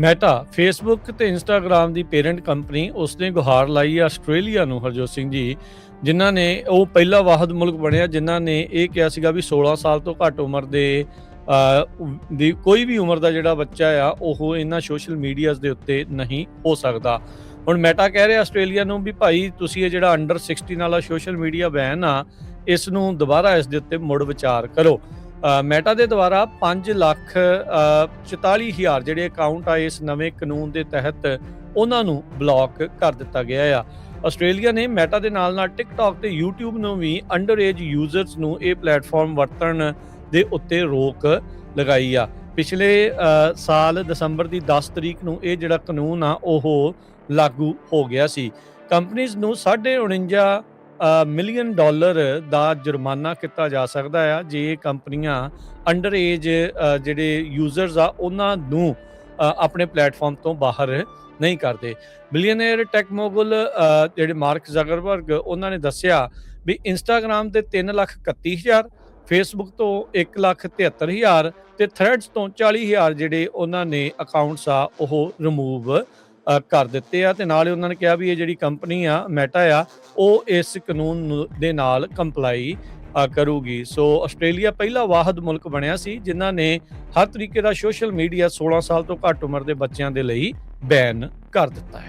Meta Facebook ਤੇ Instagram ਦੀ parent company ਉਸਨੇ ਗੁਹਾਰ ਲਾਈ ਆਸਟ੍ਰੇਲੀਆ ਨੂੰ, ਹਰਜੋਤ ਸਿੰਘ ਜੀ, ਜਿਨ੍ਹਾਂ ਨੇ ਉਹ ਪਹਿਲਾ ਵਾਹਦ ਮੁਲਕ ਬਣਿਆ, ਜਿਨ੍ਹਾਂ ਨੇ ਇਹ ਕਿਹਾ ਸੀਗਾ ਵੀ 16 ਸਾਲ ਤੋਂ ਘੱਟ ਉਮਰ ਦੇ ਦੀ ਕੋਈ ਵੀ ਉਮਰ ਦਾ ਜਿਹੜਾ ਬੱਚਾ ਆ, ਉਹ ਇਹਨਾਂ ਸੋਸ਼ਲ ਮੀਡੀਆਜ਼ ਦੇ ਉੱਤੇ ਨਹੀਂ ਹੋ ਸਕਦਾ। ਹੁਣ ਮੈਟਾ ਕਹਿ ਰਿਹਾ ਆਸਟ੍ਰੇਲੀਆ ਨੂੰ ਵੀ ਭਾਈ ਤੁਸੀਂ ਇਹ ਜਿਹੜਾ ਅੰਡਰ 16 ਵਾਲਾ ਸੋਸ਼ਲ ਮੀਡੀਆ ਬੈਨ ਆ, ਇਸ ਨੂੰ ਦੁਬਾਰਾ ਇਸ ਦੇ ਉੱਤੇ ਮੁੜ ਵਿਚਾਰ ਕਰੋ। ਮੈਟਾ ਦੇ ਦੁਆਰਾ 5 ਲੱਖ ਅ, 44 ਹਜ਼ਾਰ ਜਿਹੜੇ ਅਕਾਊਂਟ ਆ ਇਸ ਨਵੇਂ ਕਾਨੂੰਨ ਦੇ ਤਹਿਤ ਉਹਨਾਂ ਨੂੰ ਬਲੌਕ ਕਰ ਦਿੱਤਾ ਗਿਆ ਆ। ਆਸਟ੍ਰੇਲੀਆ ਨੇ ਮੈਟਾ ਦੇ ਨਾਲ ਨਾਲ ਟਿਕਟੌਕ ਤੇ YouTube ਨੂੰ ਵੀ ਅੰਡਰ ਏਜ ਯੂਜ਼ਰਸ ਨੂੰ ਇਹ ਪਲੇਟਫਾਰਮ ਵਰਤਣ ਦੇ ਉੱਤੇ ਰੋਕ ਲਗਾਈ ਆ। ਪਿਛਲੇ ਸਾਲ ਦਸੰਬਰ ਦੀ 10 ਤਰੀਕ ਨੂੰ ਇਹ ਜਿਹੜਾ ਕਾਨੂੰਨ ਆ ਉਹ ਲਾਗੂ ਹੋ ਗਿਆ ਸੀ। ਕੰਪਨੀਆਂ ਨੂੰ 49 ਮਿਲੀਅਨ ਡਾਲਰ ਦਾ ਜੁਰਮਾਨਾ ਕੀਤਾ ਜਾ ਸਕਦਾ ਆ, ਜੇ ਕੰਪਨੀਆਂ ਅੰਡਰ ਏਜ ਜਿਹੜੇ ਯੂਜ਼ਰਸ ਆ, ਉਹਨਾਂ ਨੂੰ ਆਪਣੇ ਪਲੇਟਫਾਰਮ ਤੋਂ ਬਾਹਰ ਨਹੀਂ ਕਰਦੇ। ਬਿਲੀਅਨਰ ਟੈਕ ਮੋਗਲ ਜਿਹੜੇ ਮਾਰਕ ਜ਼ਗਰਬਰਗ ਉਹਨਾਂ ਨੇ ਦੱਸਿਆ ਵੀ ਇੰਸਟਾਗ੍ਰam ਤੇ 331000 ਫੇਸਬੁੱਕ ਤੋਂ 173000 ਤੇ ਥ੍ਰੈਡਸ ਤੋਂ 40000 ਜਿਹੜੇ ਉਹਨਾਂ ਨੇ ਅਕਾਊਂਟਸ ਆ, ਉਹ ਰਿਮੂਵ ਕਰ ਦਿੱਤੇ ਆ ਤੇ ਨਾਲ ਹੀ ਉਹਨਾਂ ਨੇ ਕਿਹਾ ਵੀ ਇਹ ਜਿਹੜੀ ਕੰਪਨੀ ਆ ਮੈਟਾ ਆ ਉਹ ਇਸ ਕਾਨੂੰਨ ਦੇ ਨਾਲ ਕੰਪਲਾਈ ਅ, ਕਰੂਗੀ। ਸੋ ਆਸਟ੍ਰੇਲੀਆ ਪਹਿਲਾ ਵਾਹਦ ਮੁਲਕ ਬਣਿਆ ਸੀ ਜਿਨ੍ਹਾਂ ਨੇ ਹਰ ਤਰੀਕੇ ਦਾ ਸੋਸ਼ਲ ਮੀਡੀਆ 16 ਸਾਲ ਤੋਂ ਘੱਟ ਉਮਰ ਦੇ ਬੱਚਿਆਂ ਦੇ ਲਈ ਬੈਨ ਕਰ ਦਿੱਤਾ ਹੈ।